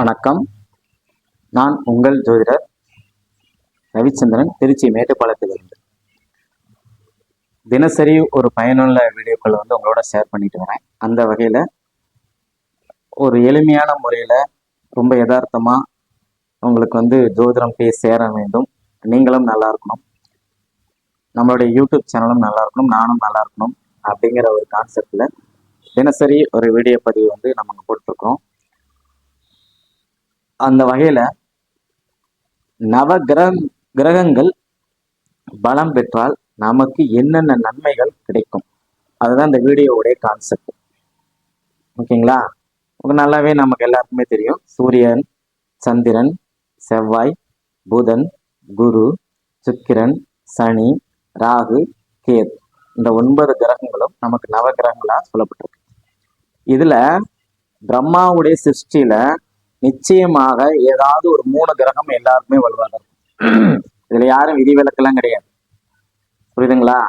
வணக்கம். நான் உங்கள் ஜோதிடர் ரவிச்சந்திரன் திருச்சி மேட்டுப்பாளையத்திலிருந்து தினசரி ஒரு பயனுள்ள வீடியோக்களை வந்து உங்களோட ஷேர் பண்ணிட்டு வரேன். அந்த வகையில் ஒரு எளிமையான முறையில் ரொம்ப யதார்த்தமாக உங்களுக்கு வந்து ஜோதிடம் போய் சேர வேண்டும். நீங்களும் நல்லா இருக்கணும். நம்மளுடைய யூடியூப் சேனலும் நல்லா இருக்கணும். நானும் நல்லா இருக்கணும் அப்படிங்கிற ஒரு கான்செப்டில் தினசரி ஒரு வீடியோ பதிவு வந்து நம்ம போட்டிருக்கோம் அந்த வகையில நவ கிரக கிரகங்கள் பலம் பெற்றால் நமக்கு என்னென்ன நன்மைகள் கிடைக்கும்? அதுதான் இந்த வீடியோவுடைய கான்செப்ட் ஓகேங்களா? நல்லாவே நமக்கு எல்லாருக்குமே தெரியும். சூரியன் சந்திரன் செவ்வாய் புதன் குரு சுக்கிரன் சனி ராகு கேது. இந்த ஒன்பது கிரகங்களும் நமக்கு நவ கிரகங்களா சொல்லப்பட்டிருக்கு. இதுல பிரம்மாவுடைய சிருஷ்டியில நிச்சயமாக ஏதாவது ஒரு மூணு கிரகம் எல்லாருக்குமே வலுவாக இருக்கும். இதுல யாரும் விதிவிலக்கெல்லாம் கிடையாது. புரியுதுங்களா?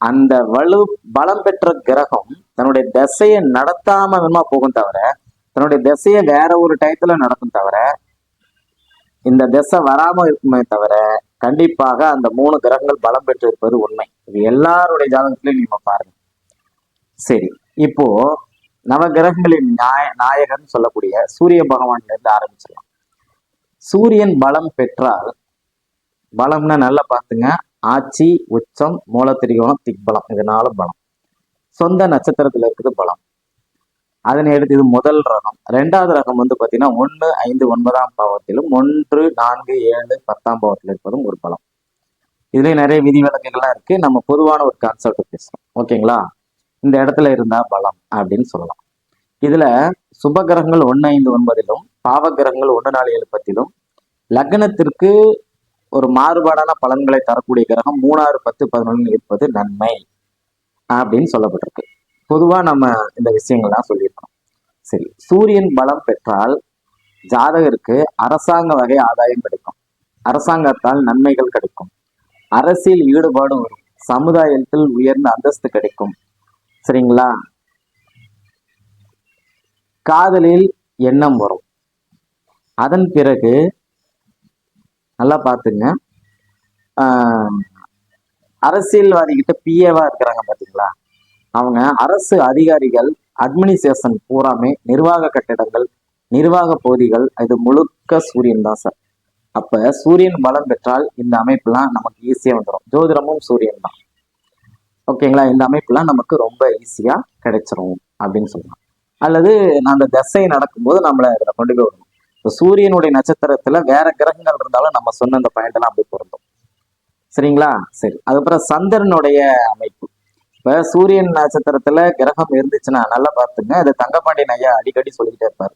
அந்த வலு பலம் பெற்ற கிரகம் தன்னுடைய திசையை நடத்தாம விதமா போகும் தவிர தன்னுடைய திசையை வேற ஒரு டயத்துல நடக்கும் தவிர இந்த திசை வராம இருக்குமே தவிர கண்டிப்பாக அந்த மூணு கிரகங்கள் பலம் பெற்று இருப்பது உண்மை. இது எல்லாருடைய ஜாதகத்திலையும் நீங்க பாருங்க. சரி இப்போ நவகிரகங்களின் நாய நாயகன் சொல்லக்கூடிய சூரிய பகவான்ல இருந்து ஆரம்பிச்சிடலாம். சூரியன் பலம் பெற்றால் பலம்னா நல்லா பார்த்துங்க. ஆட்சி உச்சம் மூலத்திரிகோணம் திக்பலம். இதனால பலம். சொந்த நட்சத்திரத்துல இருக்குது பலம். அதனை எடுத்து இது முதல் ரகம். ரெண்டாவது ரகம் வந்து பார்த்தீங்கன்னா ஒன்று ஐந்து ஒன்பதாம் பாவத்திலும் ஒன்று நான்கு ஏழு பத்தாம் பாவத்தில் இருப்பதும் ஒரு பலம். இதுலேயும் நிறைய விதி விதிவிலக்குகள்லாம் இருக்கு. நம்ம பொதுவான ஒரு கான்செப்ட் பேசுகிறோம் ஓகேங்களா? இந்த இடத்துல இருந்தா பலம் அப்படின்னு சொல்லலாம். இதுல சுப கிரகங்கள் ஒன்று ஐந்து ஒன்பதிலும் பாவ கிரகங்கள் ஒன்று நாலு ஏழு பத்திலும் லக்னத்திற்கு ஒரு மாறுபாடான பலன்களை தரக்கூடிய கிரகம் மூணாறு பத்து பதினொன்று இருப்பது நன்மை அப்படின்னு சொல்லப்பட்டிருக்கு. பொதுவா நம்ம இந்த விஷயங்கள்லாம் சொல்லியிருக்கோம் சரி சூரியன் பலம் பெற்றால் ஜாதகருக்கு அரசாங்க வகை ஆதாயம் கிடைக்கும். அரசாங்கத்தால் நன்மைகள் கிடைக்கும். அரசியல் ஈடுபாடு வரும். சமுதாயத்தில் உயர்ந்த அந்தஸ்து கிடைக்கும். சரிங்களா? காதலில் எண்ணம் வரும். அதன் பிறகு நல்லா பார்த்துங்க. அரசியல்வாதிகிட்ட அரசியல்வாதி கிட்ட பிஏவா இருக்கிறாங்க பாத்தீங்களா அவங்க அரசு அதிகாரிகள் அட்மினிஸ்ட்ரேஷன் பூராமே நிர்வாக கட்டிடங்கள் நிர்வாக பகுதிகள் இது முழுக்க சூரியன் தான் சார். அப்ப சூரியன் பலம் பெற்றால் இந்த அமைப்புலாம் நமக்கு ஈஸியா வந்துடும் ஜோதிடமும் சூரியன் தான். ஓகேங்களா? இந்த அமைப்புலாம் நமக்கு ரொம்ப ஈஸியா கிடைச்சிரும் அப்படின்னு சொல்லலாம். அல்லது அந்த தசை நடக்கும்போது நம்மளை இதில் கொண்டு போய் விடணும். இப்போ சூரியனுடைய நட்சத்திரத்துல வேற கிரகங்கள் இருந்தாலும் நம்ம சொன்ன அந்த பாயிண்ட்லாம் அப்படி பொருந்தும். சரிங்களா? சரி. அதுக்கப்புறம் சந்திரனுடைய அமைப்பு. இப்போ சூரியன் நட்சத்திரத்துல கிரகம் இருந்துச்சுன்னா நல்லா பார்த்துங்க. அது தங்கப்பாண்டியன் ஐயா அடிக்கடி சொல்லிக்கிட்டே இருப்பாரு.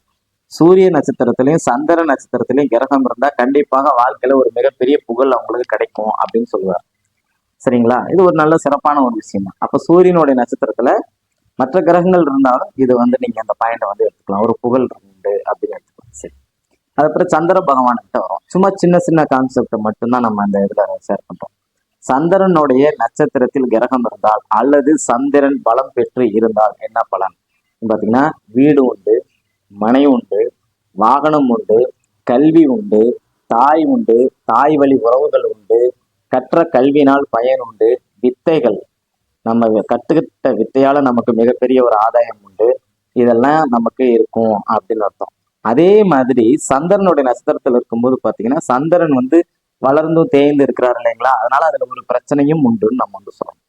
சூரிய நட்சத்திரத்திலையும் சந்திர நட்சத்திரத்திலையும் கிரகம் இருந்தா கண்டிப்பாக வாழ்க்கையில ஒரு மிகப்பெரிய புகழ் அவங்களுக்கு கிடைக்கும் அப்படின்னு சொல்லுவார். சரிங்களா? இது ஒரு நல்ல சிறப்பான ஒரு விஷயம் தான் அப்போ சூரியனுடைய நட்சத்திரத்துல மற்ற கிரகங்கள் இருந்தாலும் இது வந்து நீங்க அந்த பாயிண்ட் வந்து எடுத்துக்கலாம். ஒரு புகழ் உண்டு அப்படின்னு எடுத்துக்கலாம். சரி. அதுக்கப்புறம் சந்திர பகவான்கிட்ட வரும். சும்மா சின்ன சின்ன கான்செப்ட் மட்டும்தான் நம்ம அந்த இதுல ஷேர் பண்றோம். சந்திரனுடைய நட்சத்திரத்தில் கிரகம் இருந்தால் அல்லது சந்திரன் பலம் பெற்று இருந்தால் என்ன பலன்? பாத்தீங்கன்னா வீடு உண்டு மனை உண்டு வாகனம் உண்டு கல்வி உண்டு தாய் உண்டு தாய் வழி உறவுகள் உண்டு கற்ற கல்வியினால் பயன் உண்டு. வித்தைகள். நம்ம கற்றுக்கிட்ட வித்தையால நமக்கு மிகப்பெரிய ஒரு ஆதாயம் உண்டு. இதெல்லாம் நமக்கு இருக்கும் அப்படின்னு அர்த்தம். அதே மாதிரி சந்திரனுடைய நட்சத்திரத்தில் இருக்கும்போது பார்த்தீங்கன்னா சந்திரன் வந்து வளர்ந்தும் தேய்ந்து இருக்கிறார் இல்லைங்களா? அதனால அதில் ஒரு பிரச்சனையும் உண்டுன்னு நம்ம வந்து சொல்லணும்.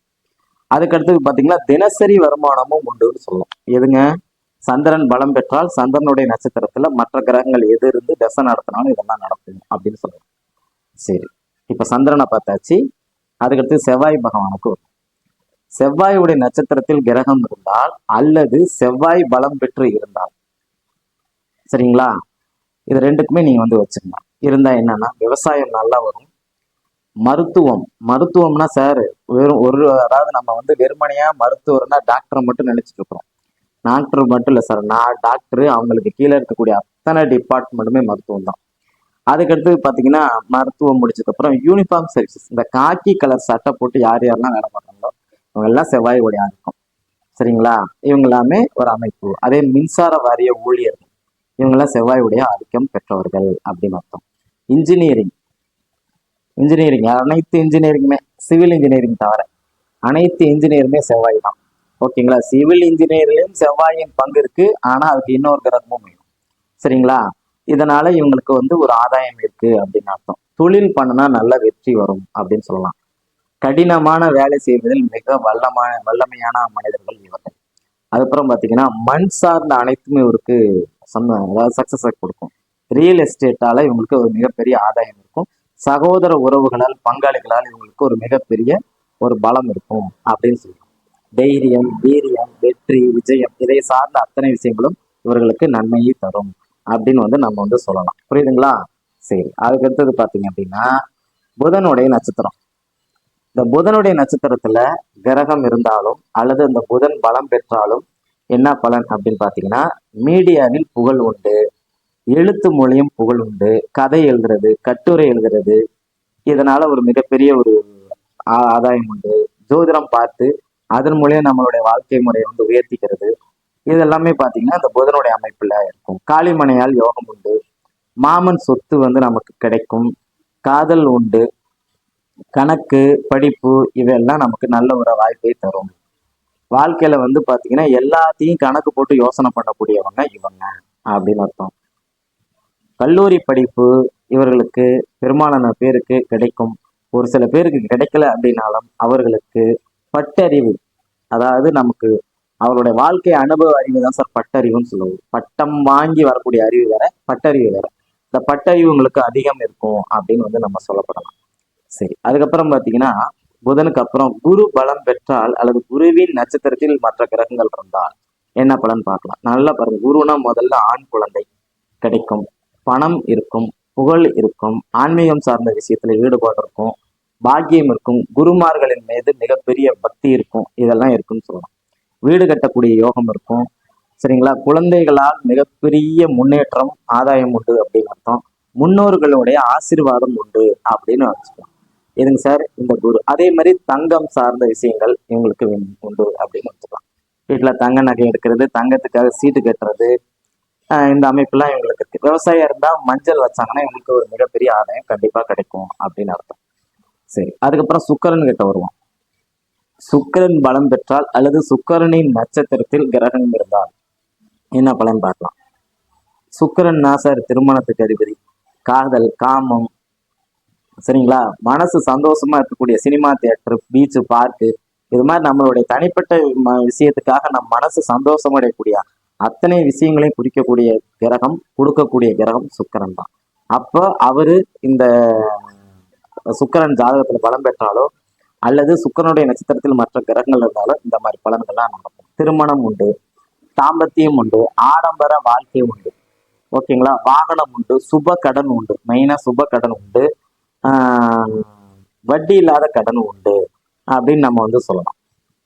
அதுக்கடுத்து பார்த்தீங்கன்னா தினசரி வருமானமும் உண்டுன்னு சொல்லலாம் எதுங்க? சந்திரன் பலம் பெற்றால் சந்திரனுடைய நட்சத்திரத்துல மற்ற கிரகங்கள் எது இருந்து தசை நடத்தினாலும் இதெல்லாம் நடக்கும் அப்படின்னு சொல்லலாம் சரி. இப்போ சந்திரனை பார்த்தாச்சு. அதுக்கடுத்து செவ்வாய் பகவானுக்கு வரும் செவ்வாயுடைய நட்சத்திரத்தில் கிரகம் இருந்தால் அல்லது செவ்வாய் பலம் பெற்று இருந்தால். சரிங்களா? இது ரெண்டுக்குமே நீங்கள் வந்து வச்சுக்கலாம். இருந்தால் என்னன்னா விவசாயம் நல்லா வரும். மருத்துவம். மருத்துவம்னா சார் வெறும் ஒரு அதாவது நம்ம வந்து வெறுமனையா மருத்துவர்னா டாக்டரை மட்டும் நினைச்சிட்டு இருக்கிறோம். டாக்டர் மட்டும் இல்லை சார் நான் டாக்டர் அவங்களுக்கு கீழே இருக்கக்கூடிய அத்தனை டிபார்ட்மெண்ட்டுமே மருத்துவம் தான். அதுக்கடுத்து பார்த்தீங்கன்னா மருத்துவம் முடிச்சதுக்கப்புறம் யூனிஃபார்ம் சர்வீசஸ் இந்த காக்கி கலர் சட்டை போட்டு யார் யாரெல்லாம் வேலை பார்க்குறாங்களோ இவங்கெல்லாம் செவ்வாய் ஒடியாக இருக்கும் சரிங்களா? இவங்க எல்லாமே ஒரு அமைப்பு. அதே மின்சார வாரிய ஊழியர்கள் இவங்கெல்லாம் செவ்வாய் உடைய ஆதிக்கம் பெற்றவர்கள் அப்படின்னு அர்த்தம். இன்ஜினியரிங் இன்ஜினியரிங் அனைத்து இன்ஜினியரிங்குமே சிவில் இன்ஜினியரிங் தவிர அனைத்து இன்ஜினியருமே செவ்வாய் தான். ஓகேங்களா? சிவில் இன்ஜினியர்லயும் செவ்வாயின் பங்கு இருக்கு. ஆனால் அதுக்கு இன்னொரு கிரகமும் வேணும். சரிங்களா? இதனால இவங்களுக்கு வந்து ஒரு ஆதாயம் இருக்கு அப்படின்னு அர்த்தம். தொழில் பண்ணுனா நல்ல வெற்றி வரும் அப்படின்னு சொல்லலாம். கடினமான வேலை செய்வதில் மிக வல்லமான வல்லமையான மனிதர்கள் இவர்கள். அதுக்கப்புறம் பார்த்தீங்கன்னா மண் சார்ந்த அனைத்துமே இவருக்கு சம்ம அதாவது சக்சஸை கொடுக்கும். ரியல் எஸ்டேட்டால இவங்களுக்கு ஒரு மிகப்பெரிய ஆதாயம் இருக்கும். சகோதர உறவுகளால் பங்காளிகளால் இவங்களுக்கு ஒரு மிகப்பெரிய ஒரு பலம் இருக்கும் அப்படின்னு சொல்லலாம். தைரியம் வீரியம் வெற்றி விஜயம் இதை சார்ந்த அத்தனை விஷயங்களும் இவர்களுக்கு நன்மையை தரும். அப்படின்னு வந்து நம்ம வந்து சொல்லலாம். புரியுதுங்களா? சரி அதுக்கு அடுத்தது பார்த்தீங்க அப்படின்னா புதனுடைய நட்சத்திரம். இந்த புதனுடைய நட்சத்திரத்துல கிரகம் இருந்தாலும் அல்லது இந்த புதன் பலம் பெற்றாலும் என்ன பலன் அப்படின்னு பார்த்தீங்கன்னா மீடியாவில் புகழ் உண்டு எழுத்து மொழியும் புகழ் உண்டு கதை எழுதுறது கட்டுரை எழுதுறது இதனால ஒரு மிகப்பெரிய ஒரு ஆ- ஆதாயம் உண்டு. ஜோதிடம் பார்த்து அதன் மூலியம் நம்மளுடைய வாழ்க்கை முறையை வந்து உயர்த்திக்கிறது. இதெல்லாமே பார்த்தீங்கன்னா அந்த புதனுடைய அமைப்பில் இருக்கும். காளிமனையால் யோகம் உண்டு. மாமன் சொத்து வந்து நமக்கு கிடைக்கும். காதல் உண்டு. கணக்கு படிப்பு இதெல்லாம் நமக்கு நல்ல ஒரு வாய்ப்பை தரும். வாழ்க்கையில வந்து பார்த்தீங்கன்னா எல்லாத்தையும் கணக்கு போட்டு யோசனை பண்ணக்கூடியவங்க இவங்க அப்படின்னு அர்த்தம். கல்லூரி படிப்பு இவர்களுக்கு பெரும்பாலான பேருக்கு கிடைக்கும். ஒரு சில பேருக்கு கிடைக்கல அப்படின்னாலும் அவர்களுக்கு பட்டறிவு அதாவது நமக்கு அவருடைய வாழ்க்கை அனுபவ அறிவு தான் சார் பட்டறிவுன்னு சொல்லுவோம். பட்டம் வாங்கி வரக்கூடிய அறிவு வேற பட்டறிவு வேற. இந்த பட்டறிவு உங்களுக்கு அதிகம் இருக்கும் அப்படின்னு வந்து நம்ம சொல்லப்படலாம். சரி அதுக்கப்புறம் பார்த்தீங்கன்னா புதனுக்கு அப்புறம் குரு பலம் பெற்றால் அல்லது குருவின் நட்சத்திரத்தில் மற்ற கிரகங்கள் இருந்தால் என்ன பலன் பார்க்கலாம்? நல்லா பாருங்க குருனா முதல்ல ஆண் குழந்தை கிடைக்கும். பணம் இருக்கும் புகழ் இருக்கும் ஆன்மீகம் சார்ந்த விஷயத்துல ஈடுபாடு இருக்கும் பாக்கியம் இருக்கும் குருமார்களின் மீது மிகப்பெரிய பக்தி இருக்கும் இதெல்லாம் இருக்குன்னு சொல்லலாம். வீடு கட்டக்கூடிய யோகம் இருக்கும். சரிங்களா? குழந்தைகளால் மிகப்பெரிய முன்னேற்றம் ஆதாயம் உண்டு அப்படின்னு அர்த்தம். முன்னோர்களுடைய ஆசீர்வாதம் உண்டு அப்படின்னு வச்சுக்கலாம். எதுங்க சார் இந்த குரு. அதே மாதிரி தங்கம் சார்ந்த விஷயங்கள் இவங்களுக்கு உண்டு அப்படின்னு வச்சுக்கலாம். வீட்டில் தங்க நகை எடுக்கிறது தங்கத்துக்காக சீட்டு கட்டுறது இந்த அமைப்புலாம் இவங்களுக்கு இருக்கு. விவசாயம் இருந்தால் மஞ்சள் வச்சாங்கன்னா இவங்களுக்கு ஒரு மிகப்பெரிய ஆதாயம் கண்டிப்பாக கிடைக்கும் அப்படின்னு அர்த்தம். சரி அதுக்கப்புறம் சுக்கரன் கிட்ட வருவோம். சுக்கிரன் பலம் பெற்றால் அல்லது சுக்கரனின் நட்சத்திரத்தில் கிரகம் இருந்தால் என்ன பலன் பார்க்கலாம்? சுக்கரன் நாசர் திருமணத்துக்கு அதிபதி காதல் காமம் சரிங்களா? மனசு சந்தோஷமா இருக்கக்கூடிய சினிமா தியேட்டர் பீச்சு பார்க்கு இது மாதிரி நம்மளுடைய தனிப்பட்ட விஷயத்துக்காக நம் மனசு சந்தோஷமடையக்கூடிய அத்தனை விஷயங்களையும் குறிக்கக்கூடிய கிரகம் கொடுக்கக்கூடிய கிரகம் சுக்கரன் தான். அப்போ அவரு இந்த சுக்கரன் ஜாதகத்துல பலம் பெற்றாலோ அல்லது சுக்கரனுடைய நட்சத்திரத்தில் மற்ற கிரகங்கள் இருந்தாலும் இந்த மாதிரி பலன்கள்லாம் நடக்கும் திருமணம் உண்டு தாம்பத்தியம் உண்டு ஆடம்பர வாழ்க்கை உண்டு. ஓகேங்களா? வாகனம் உண்டு சுப கடன் உண்டு. மெயினாக சுப கடன் உண்டு. வட்டி இல்லாத கடன் உண்டு அப்படின்னு நம்ம வந்து சொல்லலாம்.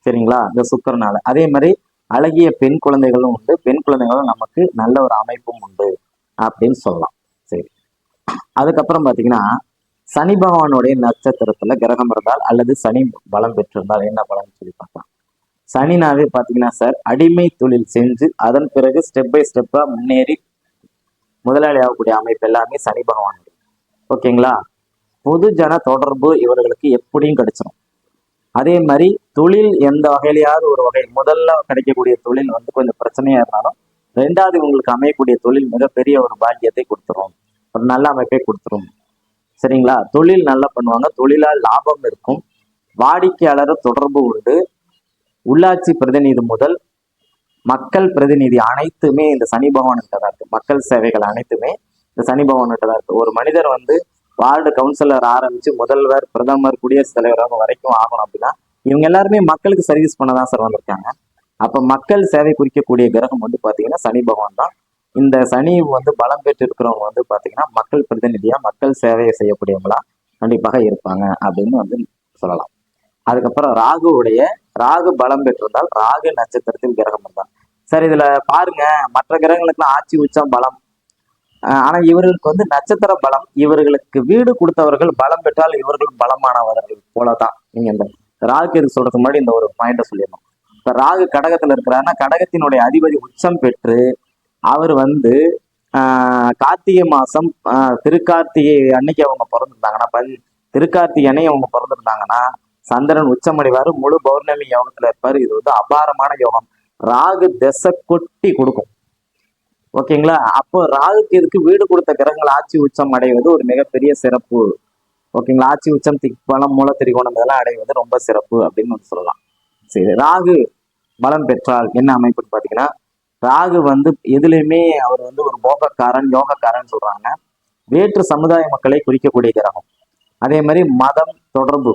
சரிங்களா? இந்த சுக்கரனால. அதே மாதிரி அழகிய பெண் குழந்தைகளும் உண்டு. பெண் குழந்தைகளும் நமக்கு நல்ல ஒரு அமைப்பும் உண்டு அப்படின்னு சொல்லலாம். சரி. அதுக்கப்புறம் பார்த்தீங்கன்னா சனி பகவானுடைய நட்சத்திரத்துல கிரகம் இருந்தால் அல்லது சனி பலம் பெற்றிருந்தால் என்ன பலன் சொல்லி பார்க்கலாம். சனினாவே பார்த்தீங்கன்னா சார் அடிமை தொழில் செஞ்சு அதன் பிறகு ஸ்டெப் பை ஸ்டெப்பா முன்னேறி முதலாளி ஆகக்கூடிய அமைப்பு எல்லாமே சனி பகவான் ஓகேங்களா? பொதுஜன தொடர்பு இவர்களுக்கு எப்படியும் கிடைச்சிரும். அதே மாதிரி தொழில் எந்த வகையிலையாவது ஒரு வகை முதல்ல கிடைக்கக்கூடிய தொழில் வந்து கொஞ்சம் பிரச்சனையா இருந்தாலும் ரெண்டாவது உங்களுக்கு அமையக்கூடிய தொழில் மிகப்பெரிய ஒரு பாக்கியத்தை கொடுத்துரும். ஒரு நல்ல அமைப்பை கொடுத்துரும். சரிங்களா? தொழில் நல்லா பண்ணுவாங்க. தொழிலால் லாபம் இருக்கும். வாடிக்கையாளர் தொடர்பு உண்டு. உள்ளாட்சி பிரதிநிதி முதல் மக்கள் பிரதிநிதி அனைத்துமே இந்த சனி பகவான்கிட்ட தான் இருக்கு. மக்கள் சேவைகள் அனைத்துமே இந்த சனி பகவான்கிட்ட தான் இருக்கு. ஒரு மனிதர் வந்து வார்டு கவுன்சிலர் ஆரம்பிச்சு முதல்வர் பிரதமர் குடியரசுத் தலைவர் அவங்க வரைக்கும் ஆகணும் அப்படின்னா இவங்க எல்லாருமே மக்களுக்கு சர்வீஸ் பண்ண தான் சார் வந்திருக்காங்க. அப்ப மக்கள் சேவை குறிக்கக்கூடிய கிரகம் வந்து பாத்தீங்கன்னா சனி பகவான் தான். இந்த சனி வந்து பலம் பெற்று இருக்கிறவங்க வந்து பார்த்தீங்கன்னா மக்கள் பிரதிநிதியாக மக்கள் சேவையை செய்யக்கூடியவங்களா கண்டிப்பாக இருப்பாங்க அப்படின்னு வந்து சொல்லலாம். அதுக்கப்புறம் ராகுவுடைய ராகு பலம் பெற்றிருந்தால் ராகு நட்சத்திரத்தில் கிரகம் இருந்தால். சார் இதுல பாருங்க மற்ற கிரகங்களுக்குலாம் ஆட்சி உச்சம் பலம். ஆனால் ஆனா இவர்களுக்கு வந்து நட்சத்திர பலம் இவர்களுக்கு வீடு கொடுத்தவர்கள் பலம் பெற்றால் இவர்கள் பலமானவர்கள் போலதான். நீங்க இந்த ராகு இது சொல்றதுக்கு முன்னாடி இந்த ஒரு பாயிண்ட சொல்லிடணும். இப்ப ராகு கடகத்துல இருக்கிறாருன்னா கடகத்தினுடைய அதிபதி உச்சம் பெற்று அவர் வந்து ஆஹ் கார்த்திகை மாசம் ஆஹ் திருக்கார்த்திகை அன்னைக்கு அவங்க பிறந்திருந்தாங்கன்னா பதி- திருக்கார்த்திகை அன்னைக்கு அவங்க பிறந்திருந்தாங்கன்னா சந்திரன் உச்சமடைவாரு. முழு பௌர்ணமி யோகத்துல இருப்பாரு. இது வந்து அபாரமான யோகம். ராகு திசை கொட்டி கொடுக்கும். ஓகேங்களா? அப்போ ராகுக்கு இதுக்கு வீடு கொடுத்த கிரகங்கள் ஆட்சி உச்சம் அடைவது ஒரு மிகப்பெரிய சிறப்பு. ஓகேங்களா? ஆட்சி உச்சம் திக்பலம் மூல திரிகோணம் இதெல்லாம் அடைவது ரொம்ப சிறப்பு அப்படின்னு வந்து சொல்லலாம். சரி ராகு பலம் பெற்றால் என்ன அமைப்புன்னு பார்த்தீங்கன்னா ராகு வந்து எதுலையுமே அவர் வந்து ஒரு போகக்காரன் யோகக்காரன் சொல்றாங்க. வேற்று சமுதாய மக்களை குறிக்கக்கூடிய கிரகம். அதே மாதிரி மதம் தொடர்பு.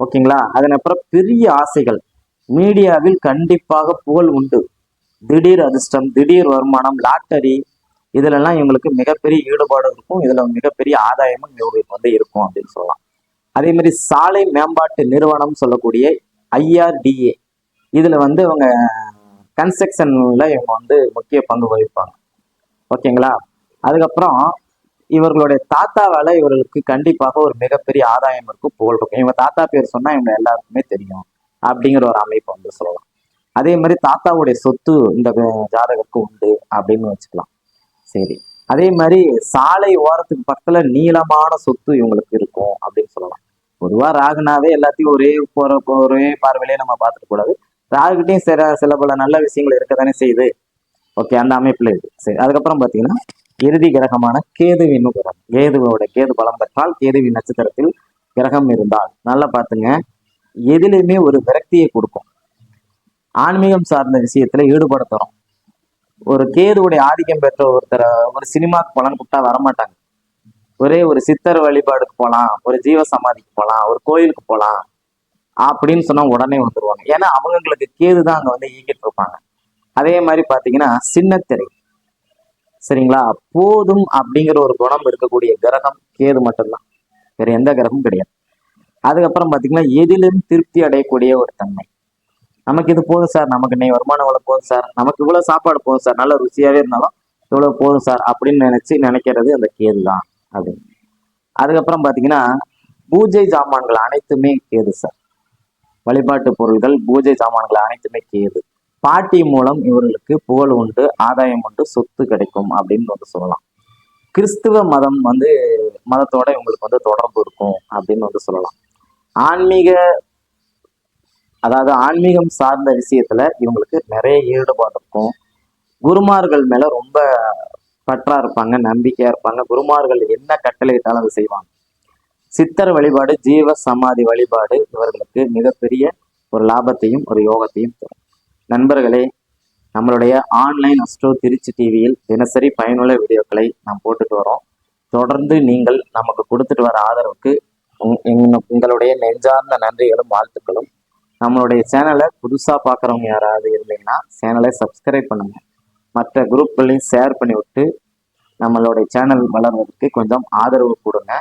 ஓகேங்களா? அதன் அப்புறம் பெரிய ஆசைகள். மீடியாவில் கண்டிப்பாக புகழ் உண்டு. திடீர் அதிர்ஷ்டம் திடீர் வருமானம் லாட்டரி இதுலெல்லாம் இவங்களுக்கு மிகப்பெரிய ஈடுபாடு இருக்கும். இதுல மிகப்பெரிய ஆதாயமும் இவங்களுக்கு வந்து இருக்கும் அப்படின்னு சொல்லலாம். அதே மாதிரி சாலை மேம்பாட்டு நிறுவனம் சொல்லக்கூடிய ஐஆர்டிஏ. இதுல வந்து இவங்க கன்ஸ்ட்ரக்ஷன்ல இவங்க வந்து முக்கிய பங்கு வகிப்பாங்க. ஓகேங்களா? அதுக்கப்புறம் இவர்களுடைய தாத்தாவால் இவர்களுக்கு கண்டிப்பாக ஒரு மிகப்பெரிய ஆதாயம் இருக்கும் புகழ் இருக்கும். இவங்க தாத்தா பேர் சொன்னால் இவங்க எல்லாருக்குமே தெரியும் அப்படிங்கிற ஒரு அமைப்பு வந்து சொல்லலாம். அதே மாதிரி தாத்தாவுடைய சொத்து இந்த ஜாதகருக்கு உண்டு அப்படின்னு வச்சுக்கலாம். சரி. அதே மாதிரி சாலை ஓரத்துக்கு பக்கத்துல நீளமான சொத்து இவங்களுக்கு இருக்கும் அப்படின்னு சொல்லலாம். பொதுவாக ராகுனாவே எல்லாத்தையும் ஒரே போற ஒரே பார்வையிலே நம்ம பார்த்துட்டு கூடாது ராகுகிட்டையும் சில சில பல நல்ல விஷயங்கள் இருக்க தானே செய்யுது. ஓகே அந்த அமைப்புல இது. சரி அதுக்கப்புறம் பாத்தீங்கன்னா இறுதி கிரகமான கேதுவின் கிரகம் கேதுவோட கேது பலம் பெற்றால் கேதுவின் நட்சத்திரத்தில் கிரகம் இருந்தால். நல்லா பாத்துங்க எதிலுமே ஒரு விரக்தியை கொடுக்கும். ஆன்மீகம் சார்ந்த விஷயத்துல ஈடுபட தரும். ஒரு கேதுவுடைய ஆதிக்கம் பெற்ற ஒருத்தரை ஒரு சினிமாக்கு பலன் கூப்பிட்டா வரமாட்டாங்க. ஒரே ஒரு சித்தர் வழிபாடுக்கு போகலாம் ஒரு ஜீவ சமாதிக்கு போகலாம் ஒரு கோயிலுக்கு போகலாம் அப்படின்னு சொன்னா உடனே வந்துருவாங்க. ஏன்னா அவங்களுக்கு கேது தான் அங்க வந்து இயங்கிட்டு இருப்பாங்க. அதே மாதிரி பாத்தீங்கன்னா சின்னத்திரை. சரிங்களா? போதும் அப்படிங்கிற ஒரு குணம் இருக்கக்கூடிய கிரகம் கேது மட்டும்தான். வேற எந்த கிரகமும் கிடையாது. அதுக்கப்புறம் பாத்தீங்கன்னா எதிலும் திருப்தி அடையக்கூடிய ஒரு தன்மை. நமக்கு இது போதும் சார். நமக்கு இன்னைக்கு வருமானம் இவ்வளவு போதும் சார்? நமக்கு இவ்வளவு சாப்பாடு போதும் சார். நல்ல ருசியாவே இருந்தாலும் இவ்வளவு போதும் சார் அப்படின்னு நினைச்சு நினைக்கிறது அந்த கேது தான் அப்படின்னு. அதுக்கப்புறம் பாத்தீங்கன்னா பூஜை சாமான்கள் அனைத்துமே கேது சார். வழிபாட்டு பொருள்கள் பூஜை சாமான்கள் அனைத்துமே கேது. பாட்டி மூலம் இவர்களுக்கு புகழ் உண்டு ஆதாயம் உண்டு சொத்து கிடைக்கும் அப்படின்னு வந்து சொல்லலாம். கிறிஸ்துவ மதம் வந்து மதத்தோட இவங்களுக்கு வந்து தொடர்பு இருக்கும் அப்படின்னு வந்து சொல்லலாம். ஆன்மீக அதாவது ஆன்மீகம் சார்ந்த விஷயத்துல இவங்களுக்கு நிறைய ஈடுபாடு இருக்கும். குருமார்கள் மேல ரொம்ப பற்றா இருப்பாங்க நம்பிக்கையா இருப்பாங்க. குருமார்கள் என்ன கட்டளையிட்டாலும் அதை செய்வாங்க. சித்தர் வழிபாடு ஜீவ சமாதி வழிபாடு இவர்களுக்கு மிகப்பெரிய ஒரு லாபத்தையும் ஒரு யோகத்தையும் தரும். நண்பர்களே நம்மளுடைய ஆன்லைன் அஸ்ட்ரோ திருச்சி டிவியில் தினசரி பயனுள்ள வீடியோக்களை நாம் போட்டுட்டு வரோம். தொடர்ந்து நீங்கள் நமக்கு கொடுத்துட்டு வர ஆதரவுக்கு உங்களுடைய நெஞ்சார்ந்த நன்றிகளும் வாழ்த்துக்களும். நம்மளுடைய சேனலை புதுசாக பார்க்குறவங்க யாராவது இருந்தீங்கன்னா சேனலை சப்ஸ்கிரைப் பண்ணுங்கள் மற்ற குரூப்களையும் ஷேர் பண்ணி விட்டு நம்மளுடைய சேனல் வளர்வதற்கு கொஞ்சம் ஆதரவு கொடுங்க.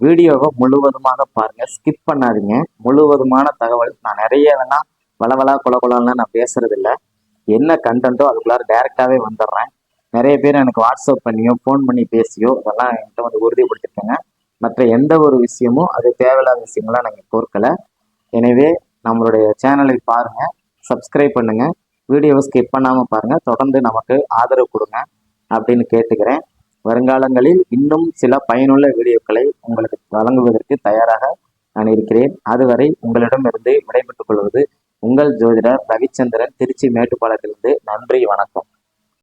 வீடியோவை முழுவதுமாக பாருங்க. ஸ்கிப் பண்ணாதீங்க. முழுவதுமான தகவல் நான் நிறைய வேணா வளவலா குல நான் பேசுறது இல்லை என்ன கண்டென்ட்டோ அதுக்குள்ளார டைரக்டாவே வந்துடுறேன். நிறைய பேர் எனக்கு வாட்ஸ்அப் பண்ணியோ ஃபோன் பண்ணி பேசியோ அதெல்லாம் என்கிட்ட வந்து உறுதிப்படுத்திருக்காங்க. மற்ற எந்த ஒரு விஷயமும் அது தேவையில்லாத விஷயங்களாம் நாங்கள் கோர்க்கலை. எனவே நம்மளுடைய சேனலை பாருங்கள் சப்ஸ்கிரைப் பண்ணுங்கள் வீடியோவை ஸ்கிப் பண்ணாமல் பாருங்கள் தொடர்ந்து நமக்கு ஆதரவு கொடுங்க அப்படின்னு கேட்டுக்கிறேன். வருங்காலங்களில் இன்னும் சில பயனுள்ள வீடியோக்களை உங்களுக்கு வழங்குவதற்கு தயாராக நான் இருக்கிறேன். அதுவரை உங்களிடமிருந்து விடைபெற்றுக் கொள்வது உங்கள் ஜோதிடர் ரவிச்சந்திரன் திருச்சி மேட்டுப்பாளத்திலிருந்து நன்றி வணக்கம்.